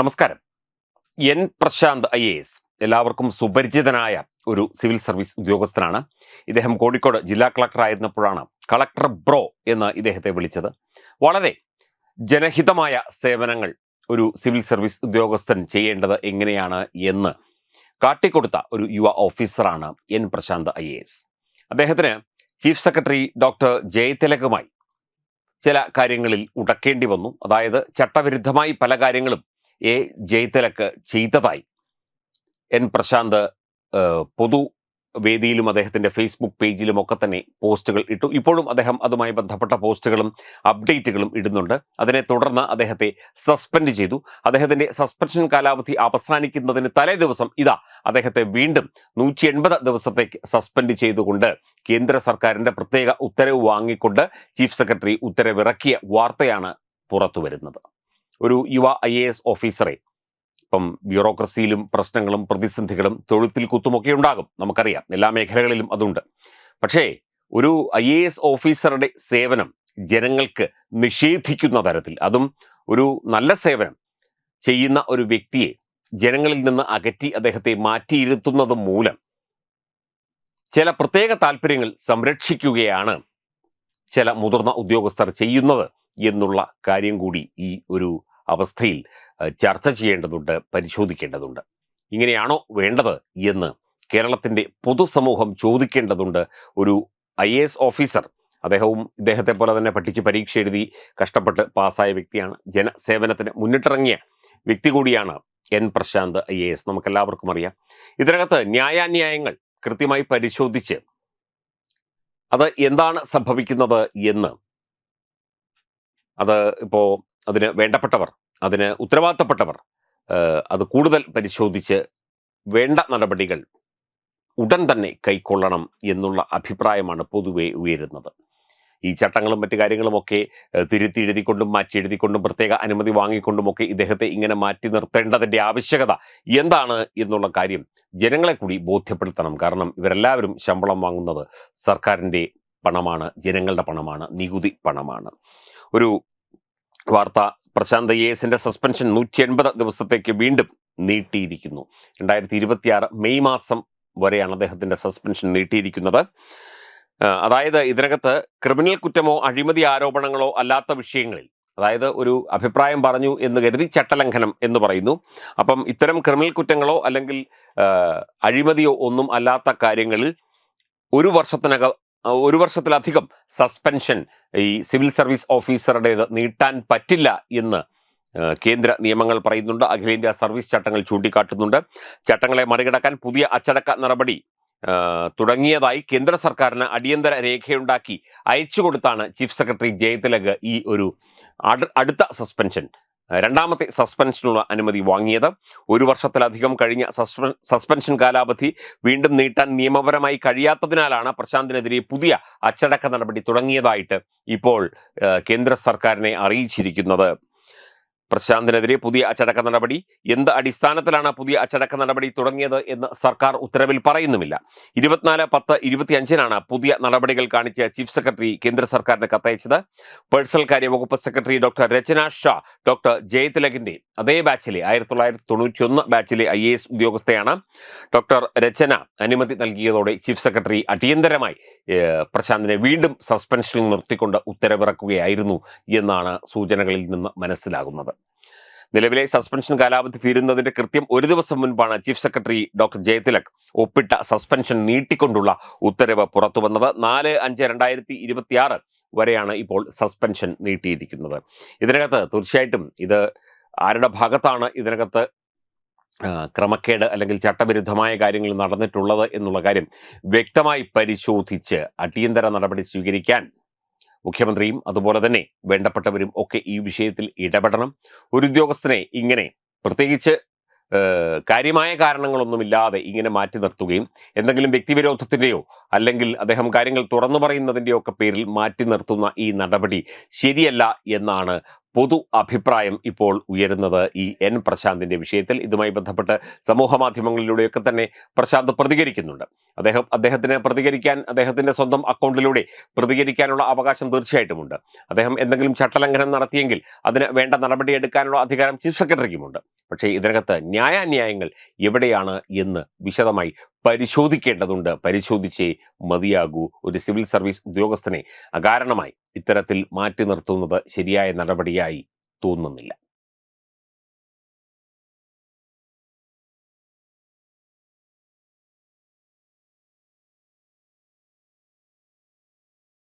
നമസ്കാരം. N Prashanth I A S എല്ലാവർക്കും സുപരിചിതനായ ഒരു സിവിൽ സർവീസ് ഉദ്യോഗസ്ഥനാണ്. ഇദ്ദേഹം കോഴിക്കോട് ജില്ലാ കളക്ടർ ആയിരുന്നപ്പോഴാണ് കളക്ടർ ബ്രോ എന്ന് ഇദ്ദേഹത്തെ വിളിച്ചത്. വളരെ ജനഹിതമായ സേവനങ്ങൾ ഒരു സിവിൽ സർവീസ് ഉദ്യോഗസ്ഥൻ ചെയ്യേണ്ടത് എങ്ങനെയാണ് എന്ന് കാട്ടിക്കൊടുത്ത ഒരു യുവ ഓഫീസറാണ് N Prashanth I A S. അദ്ദേഹത്തിന് ചീഫ് സെക്രട്ടറി ഡോക്ടർ ജയതിലകുമായി ചില കാര്യങ്ങളിൽ ഉടക്കേണ്ടി വന്നു. അതായത് ചട്ടവിരുദ്ധമായി പല കാര്യങ്ങളും എ. ജയ്തലക്ക് ചെയ്തതായി. എൻ. പ്രശാന്ത് പൊതു വേദിയിലും അദ്ദേഹത്തിന്റെ ഫേസ്ബുക്ക് പേജിലും ഒക്കെ തന്നെ പോസ്റ്റുകൾ ഇട്ടു. ഇപ്പോഴും അദ്ദേഹം അതുമായി ബന്ധപ്പെട്ട പോസ്റ്റുകളും അപ്ഡേറ്റുകളും ഇടുന്നുണ്ട്. അതിനെ തുടർന്ന് അദ്ദേഹത്തെ സസ്പെൻഡ് ചെയ്തു. അദ്ദേഹത്തിന്റെ സസ്പെൻഷൻ കാലാവധി അവസാനിക്കുന്നതിന് തലേ ദിവസം ഇതാ അദ്ദേഹത്തെ വീണ്ടും നൂറ്റി എൺപത് ദിവസത്തേക്ക് സസ്പെൻഡ് ചെയ്തുകൊണ്ട് കേന്ദ്ര സർക്കാരിന്റെ പ്രത്യേക ഉത്തരവ് വാങ്ങിക്കൊണ്ട് ചീഫ് സെക്രട്ടറി ഉത്തരവിറക്കിയ വാർത്തയാണ് പുറത്തു വരുന്നത് ഒരു യുവ ഐ എ എസ് ഓഫീസറെ. ഇപ്പം ബ്യൂറോക്രസിയിലും പ്രശ്നങ്ങളും പ്രതിസന്ധികളും തൊഴുത്തിൽ കുത്തുമൊക്കെ ഉണ്ടാകും. നമുക്കറിയാം. എല്ലാ മേഖലകളിലും അതുണ്ട്. പക്ഷേ ഒരു ഐ എ എസ് ഓഫീസറുടെ സേവനം ജനങ്ങൾക്ക് നിഷേധിക്കുന്ന തരത്തിൽ അതും ഒരു നല്ല സേവനം ചെയ്യുന്ന ഒരു വ്യക്തിയെ ജനങ്ങളിൽ നിന്ന് അകറ്റി അദ്ദേഹത്തെ മാറ്റിയിരുത്തുന്നത് മൂലം ചില പ്രത്യേക താല്പര്യങ്ങൾ സംരക്ഷിക്കുകയാണ് ചില മുതിർന്ന ഉദ്യോഗസ്ഥർ ചെയ്യുന്നത് എന്നുള്ള കാര്യം കൂടി ഈ ഒരു അവസ്ഥയിൽ ചർച്ച ചെയ്യേണ്ടതുണ്ട് പരിശോധിക്കേണ്ടതുണ്ട്. ഇങ്ങനെയാണോ വേണ്ടത് എന്ന് കേരളത്തിന്റെ പൊതുസമൂഹം ചോദിക്കേണ്ടതുണ്ട്. ഒരു ഐ എ എസ് ഓഫീസർ അദ്ദേഹവും ഇദ്ദേഹത്തെ പോലെ തന്നെ പഠിച്ച് പരീക്ഷ എഴുതി കഷ്ടപ്പെട്ട് പാസ്സായ വ്യക്തിയാണ്. ജനസേവനത്തിന് മുന്നിട്ടിറങ്ങിയ വ്യക്തി കൂടിയാണ് N Prashanth I A S. നമുക്കെല്ലാവർക്കും അറിയാം. ഇതിനകത്ത് ന്യായാന്യായങ്ങൾ കൃത്യമായി പരിശോധിച്ച് അത് എന്താണ് സംഭവിക്കുന്നത് എന്ന്. അത് ഇപ്പോൾ അതിന് വേണ്ടപ്പെട്ടവർ അതിന് ഉത്തരവാദിത്തപ്പെട്ടവർ അത് കൂടുതൽ പരിശോധിച്ച് വേണ്ട നടപടികൾ ഉടൻ തന്നെ കൈക്കൊള്ളണം എന്നുള്ള അഭിപ്രായമാണ് പൊതുവെ ഉയരുന്നത്. ഈ ചട്ടങ്ങളും മറ്റു കാര്യങ്ങളുമൊക്കെ തിരുത്തി എഴുതിക്കൊണ്ടും മാറ്റി എഴുതിക്കൊണ്ടും പ്രത്യേക അനുമതി വാങ്ങിക്കൊണ്ടുമൊക്കെ ഇദ്ദേഹത്തെ ഇങ്ങനെ മാറ്റി നിർത്തേണ്ടതിന്റെ ആവശ്യകത എന്താണ് എന്നുള്ള കാര്യം ജനങ്ങളെ കൂടി ബോധ്യപ്പെടുത്തണം. കാരണം ഇവരെല്ലാവരും ശമ്പളം വാങ്ങുന്നത് സർക്കാരിന്റെ പണമാണ് ജനങ്ങളുടെ പണമാണ് നികുതി പണമാണ്. ഒരു വാർത്ത. പ്രശാന്ത് എസിന്റെ സസ്പെൻഷൻ നൂറ്റി എൺപത് ദിവസത്തേക്ക് വീണ്ടും നീട്ടിയിരിക്കുന്നു. രണ്ടായിരത്തി ഇരുപത്തിയാറ് മെയ് മാസം വരെയാണ് അദ്ദേഹത്തിന്റെ സസ്പെൻഷൻ നീട്ടിയിരിക്കുന്നത്. അതായത് ഇതിനകത്ത് ക്രിമിനൽ കുറ്റമോ അഴിമതി ആരോപണങ്ങളോ അല്ലാത്ത വിഷയങ്ങളിൽ അതായത് ഒരു അഭിപ്രായം പറഞ്ഞു എന്ന് കരുതി ചട്ടലംഘനം എന്ന് പറയുന്നു. അപ്പം ഇത്തരം ക്രിമിനൽ കുറ്റങ്ങളോ അല്ലെങ്കിൽ അഴിമതിയോ ഒന്നും അല്ലാത്ത കാര്യങ്ങളിൽ ഒരു വർഷത്തിനകം ഒരു വർഷത്തിലധികം സസ്പെൻഷൻ ഈ സിവിൽ സർവീസ് ഓഫീസറുടേത് നീട്ടാൻ പറ്റില്ല എന്ന് കേന്ദ്ര നിയമങ്ങൾ പറയുന്നുണ്ട്. അഖിലേന്ത്യാ സർവീസ് ചട്ടങ്ങൾ ചൂണ്ടിക്കാട്ടുന്നുണ്ട്. ചട്ടങ്ങളെ മറികടക്കാൻ പുതിയ അച്ചടക്ക നടപടി തുടങ്ങിയതായി കേന്ദ്ര സർക്കാരിന് അടിയന്തര രേഖയുണ്ടാക്കി അയച്ചു കൊടുത്താണ് ചീഫ് സെക്രട്ടറി ജയതിലക് ഈ ഒരു അടുത്ത സസ്പെൻഷൻ രണ്ടാമത്തെ സസ്പെൻഷനുള്ള അനുമതി വാങ്ങിയത്. ഒരു വർഷത്തിലധികം കഴിഞ്ഞ സസ്പെൻ സസ്പെൻഷൻ കാലാവധി വീണ്ടും നീട്ടാൻ നിയമപരമായി കഴിയാത്തതിനാലാണ് പ്രശാന്തിനെതിരെ പുതിയ അച്ചടക്ക നടപടി തുടങ്ങിയതായിട്ട് ഇപ്പോൾ കേന്ദ്ര സർക്കാരിനെ അറിയിച്ചിരിക്കുന്നത്. പ്രശാന്തിനെതിരെ പുതിയ അച്ചടക്ക നടപടി. എന്ത് അടിസ്ഥാനത്തിലാണ് പുതിയ അച്ചടക്ക നടപടി തുടങ്ങിയത് എന്ന് സർക്കാർ ഉത്തരവിൽ പറയുന്നുമില്ല. ഇരുപത്തിനാല് പത്ത് ഇരുപത്തിയഞ്ചിനാണ് പുതിയ നടപടികൾ കാണിച്ച് ചീഫ് സെക്രട്ടറി കേന്ദ്ര സർക്കാരിന് കത്തയച്ചത്. പേഴ്സണൽ കാര്യ വകുപ്പ് secretary doctor Rachana Shah doctor ജയതിലകിന്റെ അതേ ബാച്ചിലെ ആയിരത്തി തൊള്ളായിരത്തി തൊണ്ണൂറ്റി ഒന്ന് ബാച്ചിലെ ഐ എ എസ് ഉദ്യോഗസ്ഥയാണ് ഡോക്ടർ രചന അനുമതി നൽകിയതോടെ ചീഫ് സെക്രട്ടറി അടിയന്തരമായി പ്രശാന്തിനെ വീണ്ടും സസ്പെൻഷനിൽ നിർത്തിക്കൊണ്ട് ഉത്തരവിറക്കുകയായിരുന്നു എന്നാണ് സൂചനകളിൽ നിന്ന് മനസ്സിലാകുന്നത്. നിലവിലെ സസ്പെൻഷൻ കാലാവധി തീരുന്നതിന്റെ കൃത്യം ഒരു ദിവസം മുൻപാണ് ചീഫ് സെക്രട്ടറി ഡോക്ടർ ജയതിലക് ഒപ്പിട്ട സസ്പെൻഷൻ നീട്ടിക്കൊണ്ടുള്ള ഉത്തരവ് പുറത്തുവന്നത് നാല് അഞ്ച് രണ്ടായിരത്തി ഇരുപത്തിയാറ് വരെയാണ് ഇപ്പോൾ സസ്പെൻഷൻ നീട്ടിയിരിക്കുന്നത്. ഇതിനകത്ത് തീർച്ചയായിട്ടും ഇത് ആരുടെ ഭാഗത്താണ് ഇതിനകത്ത് ക്രമക്കേട് അല്ലെങ്കിൽ ചട്ടവിരുദ്ധമായ കാര്യങ്ങൾ നടന്നിട്ടുള്ളത് എന്നുള്ള കാര്യം വ്യക്തമായി പരിശോധിച്ച് അടിയന്തര നടപടി സ്വീകരിക്കാൻ മുഖ്യമന്ത്രിയും അതുപോലെ തന്നെ വേണ്ടപ്പെട്ടവരും ഒക്കെ ഈ വിഷയത്തിൽ ഇടപെടണം. ഒരു ഉദ്യോഗസ്ഥനെ ഇങ്ങനെ പ്രത്യേകിച്ച് കാര്യമായ കാരണങ്ങളൊന്നുമില്ലാതെ ഇങ്ങനെ മാറ്റി നിർത്തുകയും എന്തെങ്കിലും വ്യക്തിവിരോധത്തിന്റെയോ അല്ലെങ്കിൽ അദ്ദേഹം കാര്യങ്ങൾ തുറന്നു പറയുന്നതിന്റെയോ ഒക്കെ പേരിൽ മാറ്റി നിർത്തുന്ന ഈ നടപടി ശരിയല്ല എന്നാണ് പൊതു അഭിപ്രായം ഇപ്പോൾ ഉയരുന്നത് ഈ എൻ പ്രശാന്തിന്റെ വിഷയത്തിൽ. ഇതുമായി ബന്ധപ്പെട്ട് സമൂഹ മാധ്യമങ്ങളിലൂടെയൊക്കെ തന്നെ പ്രശാന്ത് പ്രതികരിക്കുന്നുണ്ട്. അദ്ദേഹം അദ്ദേഹത്തിന് പ്രതികരിക്കാൻ അദ്ദേഹത്തിന്റെ സ്വന്തം അക്കൗണ്ടിലൂടെ പ്രതികരിക്കാനുള്ള അവകാശം തീർച്ചയായിട്ടുമുണ്ട്. അദ്ദേഹം എന്തെങ്കിലും ചട്ടലംഘനം നടത്തിയെങ്കിൽ അതിന് വേണ്ട നടപടിയെടുക്കാനുള്ള അധികാരം ചീഫ് സെക്രട്ടറിക്കുമുണ്ട്. പക്ഷേ ഇതിനകത്ത് ന്യായാന്യായങ്ങൾ എവിടെയാണ് എന്ന് വിശദമായി പരിശോധിക്കേണ്ടതുണ്ട്. പരിശോധിച്ചേ മതിയാകൂ. ഒരു സിവിൽ സർവീസ് ഉദ്യോഗസ്ഥനെ അകാരണമായി ഇത്തരത്തിൽ മാറ്റി നിർത്തുന്നത് ശരിയായ നടപടിയായി തോന്നുന്നില്ല.